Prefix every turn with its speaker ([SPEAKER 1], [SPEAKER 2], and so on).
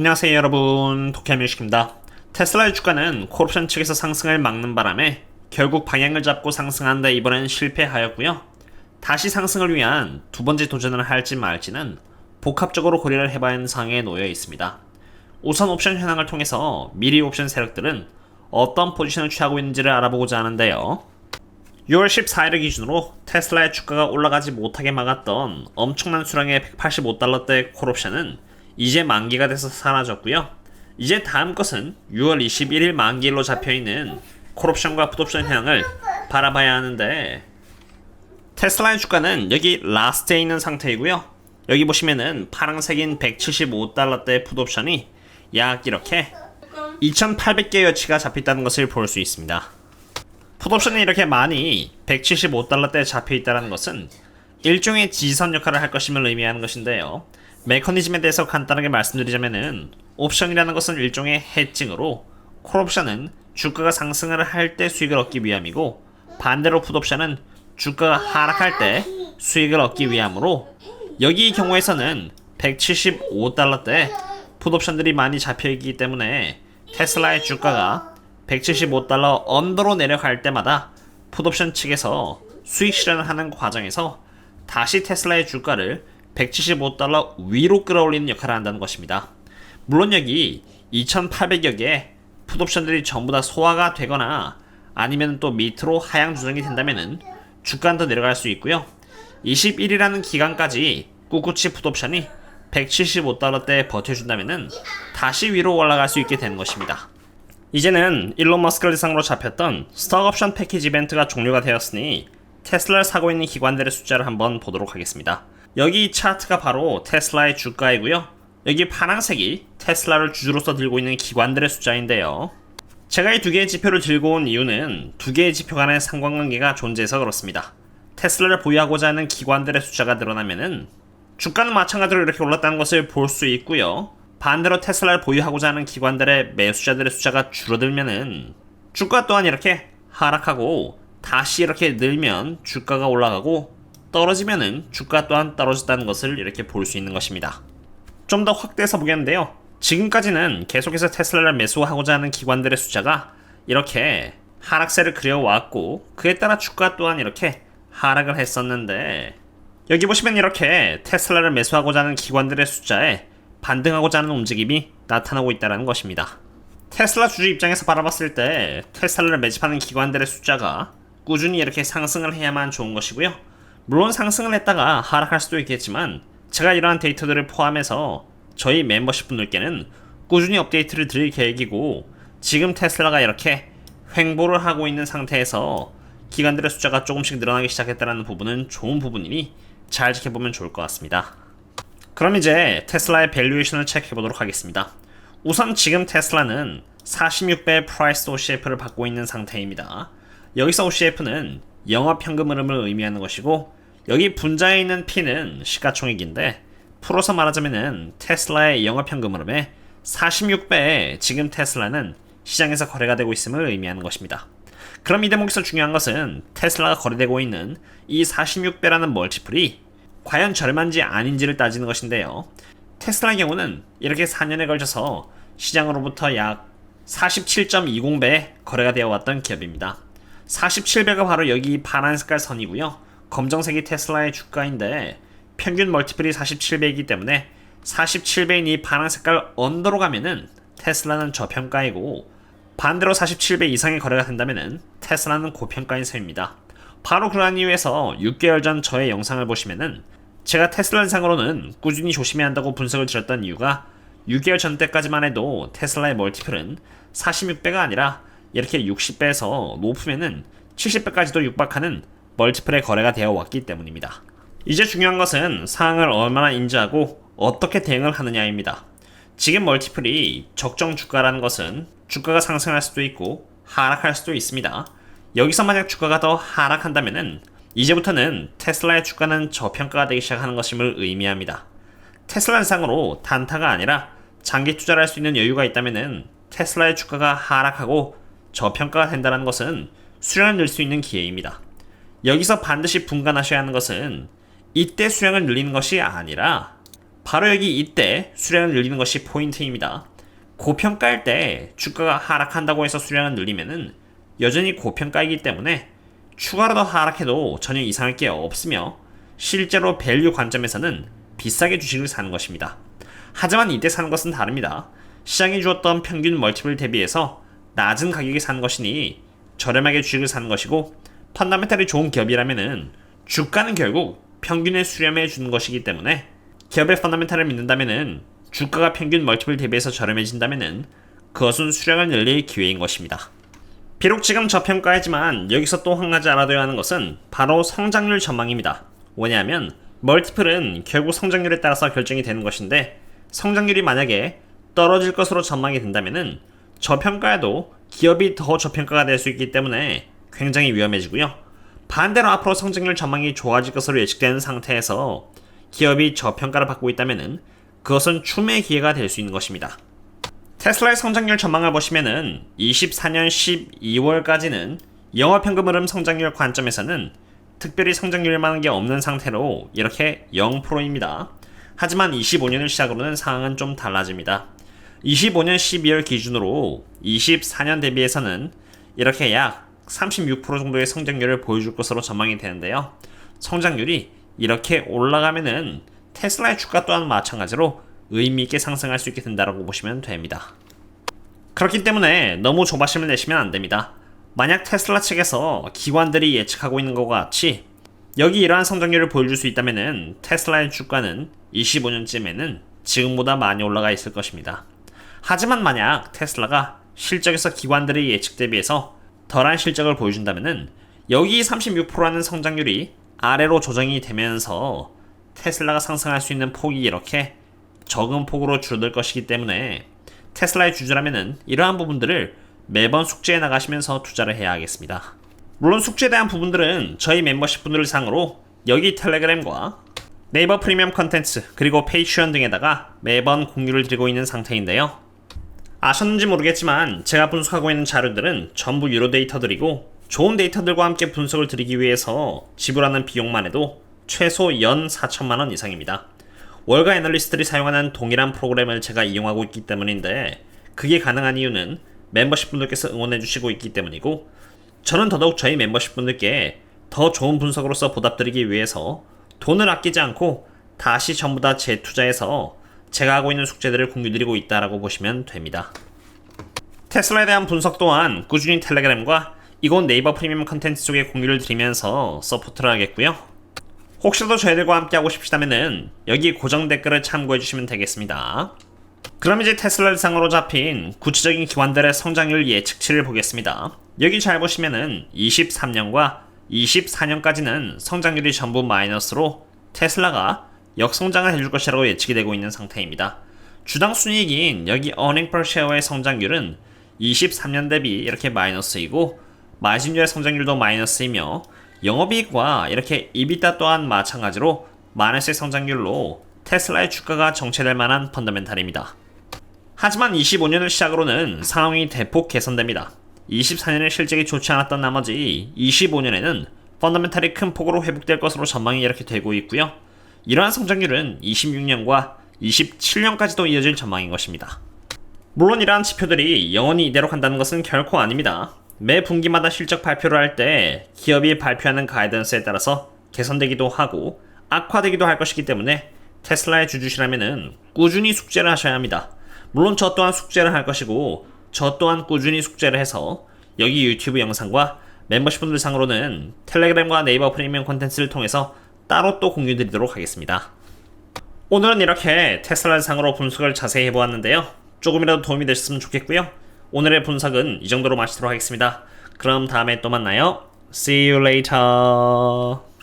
[SPEAKER 1] 안녕하세요 여러분. 도쿄뮤식입니다. 테슬라의 주가는 콜옵션 측에서 상승을 막는 바람에 결국 방향을 잡고 상승하는데 이번엔 실패하였고요. 다시 상승을 위한 두 번째 도전을 할지 말지는 복합적으로 고려를 해봐야 하는 상황에 놓여 있습니다. 우선 옵션 현황을 통해서 미리 옵션 세력들은 어떤 포지션을 취하고 있는지를 알아보고자 하는데요. 6월 14일을 기준으로 테슬라의 주가가 올라가지 못하게 막았던 엄청난 수량의 185달러대 콜옵션은 이제 만기가 돼서 사라졌고요. 이제 다음 것은 6월 21일 만기일로 잡혀있는 콜옵션과 풋옵션 현황을 바라봐야 하는데 테슬라의 주가는 여기 라스트에 있는 상태이고요. 여기 보시면은 파란색인 175달러대 풋옵션이 약 이렇게 2,800개 여치가 잡혀있다는 것을 볼 수 있습니다. 풋옵션이 이렇게 많이 175달러대에 잡혀있다는 것은 일종의 지선 역할을 할 것임을 의미하는 것인데요. 메커니즘에 대해서 간단하게 말씀드리자면은 옵션이라는 것은 일종의 해칭으로 콜옵션은 주가가 상승을 할 때 수익을 얻기 위함이고 반대로 풋옵션은 주가가 하락할 때 수익을 얻기 위함으로 여기 이 경우에서는 175달러대 풋옵션들이 많이 잡혀있기 때문에 테슬라의 주가가 175달러 언더로 내려갈 때마다 풋옵션 측에서 수익 실현을 하는 과정에서 다시 테슬라의 주가를 175달러 위로 끌어올리는 역할을 한다는 것입니다. 물론 여기 2,800여 개의 풋옵션들이 전부 다 소화가 되거나 아니면 또 밑으로 하향 조정이 된다면은 주가는 더 내려갈 수 있고요. 21이라는 기간까지 꿋꿋이 풋옵션이 175달러대에 버텨준다면은 다시 위로 올라갈 수 있게 되는 것입니다. 이제는 일론 머스크를 대상으로 잡혔던 스톡 옵션 패키지 이벤트가 종료가 되었으니 테슬라를 사고 있는 기관들의 숫자를 한번 보도록 하겠습니다. 여기 차트가 바로 테슬라의 주가이고요. 여기 파란색이 테슬라를 주주로서 들고 있는 기관들의 숫자인데요. 제가 이 두 개의 지표를 들고 온 이유는 두 개의 지표 간의 상관관계가 존재해서 그렇습니다. 테슬라를 보유하고자 하는 기관들의 숫자가 늘어나면은 주가는 마찬가지로 이렇게 올랐다는 것을 볼 수 있고요. 반대로 테슬라를 보유하고자 하는 기관들의 매수자들의 숫자가 줄어들면은 주가 또한 이렇게 하락하고 다시 이렇게 늘면 주가가 올라가고 떨어지면은 주가 또한 떨어졌다는 것을 이렇게 볼 수 있는 것입니다. 좀 더 확대해서 보겠는데요. 지금까지는 계속해서 테슬라를 매수하고자 하는 기관들의 숫자가 이렇게 하락세를 그려왔고 그에 따라 주가 또한 이렇게 하락을 했었는데 여기 보시면 이렇게 테슬라를 매수하고자 하는 기관들의 숫자에 반등하고자 하는 움직임이 나타나고 있다는 것입니다. 테슬라 주주 입장에서 바라봤을 때 테슬라를 매집하는 기관들의 숫자가 꾸준히 이렇게 상승을 해야만 좋은 것이고요. 물론 상승을 했다가 하락할 수도 있겠지만 제가 이러한 데이터들을 포함해서 저희 멤버십 분들께는 꾸준히 업데이트를 드릴 계획이고 지금 테슬라가 이렇게 횡보를 하고 있는 상태에서 기관들의 숫자가 조금씩 늘어나기 시작했다는 부분은 좋은 부분이니 잘 지켜보면 좋을 것 같습니다. 그럼 이제 테슬라의 밸류에이션을 체크해 보도록 하겠습니다. 우선 지금 테슬라는 46배 프라이스 OCF를 받고 있는 상태입니다. 여기서 OCF는 영업 현금 흐름을 의미하는 것이고 여기 분자에 있는 P는 시가총액인데 풀어서 말하자면은 테슬라의 영업 현금 흐름의 46배에 지금 테슬라는 시장에서 거래가 되고 있음을 의미하는 것입니다. 그럼 이 대목에서 중요한 것은 테슬라가 거래되고 있는 이 46배라는 멀티플이 과연 저렴한지 아닌지를 따지는 것인데요. 테슬라의 경우는 이렇게 4년에 걸쳐서 시장으로부터 약 47.20배에 거래가 되어 왔던 기업입니다. 47배가 바로 여기 파란 색깔 선이고요. 검정색이 테슬라의 주가인데 평균 멀티플이 47배이기 때문에 47배인 이 파란 색깔 언더로 가면은 테슬라는 저평가이고 반대로 47배 이상의 거래가 된다면은 테슬라는 고평가인 셈입니다. 바로 그러한 이유에서 6개월 전 저의 영상을 보시면은 제가 테슬라 상으로는 꾸준히 조심해야 한다고 분석을 드렸던 이유가 6개월 전 때까지만 해도 테슬라의 멀티플은 46배가 아니라 이렇게 60배에서 높으면은 70배까지도 육박하는 멀티플의 거래가 되어 왔기 때문입니다. 이제 중요한 것은 상황을 얼마나 인지하고 어떻게 대응을 하느냐입니다. 지금 멀티플이 적정 주가라는 것은 주가가 상승할 수도 있고 하락할 수도 있습니다. 여기서 만약 주가가 더 하락한다면은 이제부터는 테슬라의 주가는 저평가가 되기 시작하는 것임을 의미합니다. 테슬라 상으로 단타가 아니라 장기 투자를 할 수 있는 여유가 있다면은 테슬라의 주가가 하락하고 저평가가 된다는 것은 수량을 늘 수 있는 기회입니다. 여기서 반드시 분간하셔야 하는 것은 이때 수량을 늘리는 것이 아니라 바로 여기 이때 수량을 늘리는 것이 포인트입니다. 고평가일 때 주가가 하락한다고 해서 수량을 늘리면은 여전히 고평가이기 때문에 추가로 더 하락해도 전혀 이상할 게 없으며 실제로 밸류 관점에서는 비싸게 주식을 사는 것입니다. 하지만 이때 사는 것은 다릅니다. 시장이 주었던 평균 멀티플 대비해서 낮은 가격에 사는 것이니 저렴하게 주식을 사는 것이고 펀다멘탈이 좋은 기업이라면은 주가는 결국 평균에 수렴해 주는 것이기 때문에 기업의 펀다멘탈을 믿는다면은 주가가 평균 멀티플 대비해서 저렴해진다면은 그것은 수량을 늘릴 기회인 것입니다. 비록 지금 저평가이지만 여기서 또 한 가지 알아둬야 하는 것은 바로 성장률 전망입니다. 왜냐하면 멀티플은 결국 성장률에 따라서 결정이 되는 것인데 성장률이 만약에 떨어질 것으로 전망이 된다면은 저평가에도 기업이 더 저평가가 될 수 있기 때문에 굉장히 위험해지고요. 반대로 앞으로 성장률 전망이 좋아질 것으로 예측되는 상태에서 기업이 저평가를 받고 있다면은 그것은 추매의 기회가 될 수 있는 것입니다. 테슬라의 성장률 전망을 보시면은 24년 12월까지는 영업현금 흐름 성장률 관점에서는 특별히 성장률 만한 게 없는 상태로 이렇게 0%입니다. 하지만 25년을 시작으로는 상황은 좀 달라집니다. 25년 12월 기준으로 24년 대비해서는 이렇게 약 36% 정도의 성장률을 보여줄 것으로 전망이 되는데요. 성장률이 이렇게 올라가면은 테슬라의 주가 또한 마찬가지로 의미 있게 상승할 수 있게 된다고 보시면 됩니다. 그렇기 때문에 너무 조바심을 내시면 안 됩니다. 만약 테슬라 측에서 기관들이 예측하고 있는 것과 같이 여기 이러한 성장률을 보여줄 수 있다면 테슬라의 주가는 25년쯤에는 지금보다 많이 올라가 있을 것입니다. 하지만 만약 테슬라가 실적에서 기관들의 예측 대비해서 덜한 실적을 보여준다면 여기 36%라는 성장률이 아래로 조정이 되면서 테슬라가 상승할 수 있는 폭이 이렇게 적은 폭으로 줄어들 것이기 때문에 테슬라의 주주라면 이러한 부분들을 매번 숙제해 나가시면서 투자를 해야 하겠습니다. 물론 숙제에 대한 부분들은 저희 멤버십 분들을 상으로 여기 텔레그램과 네이버 프리미엄 컨텐츠 그리고 페이치언 등에다가 매번 공유를 드리고 있는 상태인데요. 아셨는지 모르겠지만 제가 분석하고 있는 자료들은 전부 유로 데이터들이고 좋은 데이터들과 함께 분석을 드리기 위해서 지불하는 비용만 해도 최소 연 4천만원 이상입니다. 월가 애널리스트들이 사용하는 동일한 프로그램을 제가 이용하고 있기 때문인데 그게 가능한 이유는 멤버십 분들께서 응원해주시고 있기 때문이고 저는 더더욱 저희 멤버십 분들께 더 좋은 분석으로서 보답드리기 위해서 돈을 아끼지 않고 다시 전부 다 재투자해서 제가 하고 있는 숙제들을 공유드리고 있다라고 보시면 됩니다. 테슬라에 대한 분석 또한 꾸준히 텔레그램과 이곳 네이버 프리미엄 컨텐츠 쪽에 공유를 드리면서 서포트를 하겠고요. 혹시라도 저희들과 함께 하고 싶으시다면 여기 고정 댓글을 참고해 주시면 되겠습니다. 그럼 이제 테슬라 상으로 잡힌 구체적인 기관들의 성장률 예측치를 보겠습니다. 여기 잘 보시면은 23년과 24년까지는 성장률이 전부 마이너스로 테슬라가 역성장을 해줄 것이라고 예측이 되고 있는 상태입니다. 주당 순이익인 여기 earning per share의 성장률은 23년 대비 이렇게 마이너스이고 마진율의 성장률도 마이너스이며 영업이익과 이렇게 EBITDA 또한 마찬가지로 마이너스의 성장률로 테슬라의 주가가 정체될 만한 펀더멘탈입니다. 하지만 25년을 시작으로는 상황이 대폭 개선됩니다. 24년에 실적이 좋지 않았던 나머지 25년에는 펀더멘탈이 큰 폭으로 회복될 것으로 전망이 이렇게 되고 있고요. 이러한 성장률은 26년과 27년까지도 이어질 전망인 것입니다. 물론 이러한 지표들이 영원히 이대로 간다는 것은 결코 아닙니다. 매 분기마다 실적 발표를 할 때 기업이 발표하는 가이던스에 따라서 개선되기도 하고 악화되기도 할 것이기 때문에 테슬라의 주주시라면 꾸준히 숙제를 하셔야 합니다. 물론 저 또한 숙제를 할 것이고 저 또한 꾸준히 숙제를 해서 여기 유튜브 영상과 멤버십 분들 상으로는 텔레그램과 네이버 프리미엄 콘텐츠를 통해서 따로 또 공유 드리도록 하겠습니다. 오늘은 이렇게 테슬라 상으로 분석을 자세히 해보았는데요. 조금이라도 도움이 되셨으면 좋겠고요. 오늘의 분석은 이 정도로 마치도록 하겠습니다. 그럼 다음에 또 만나요. See you later.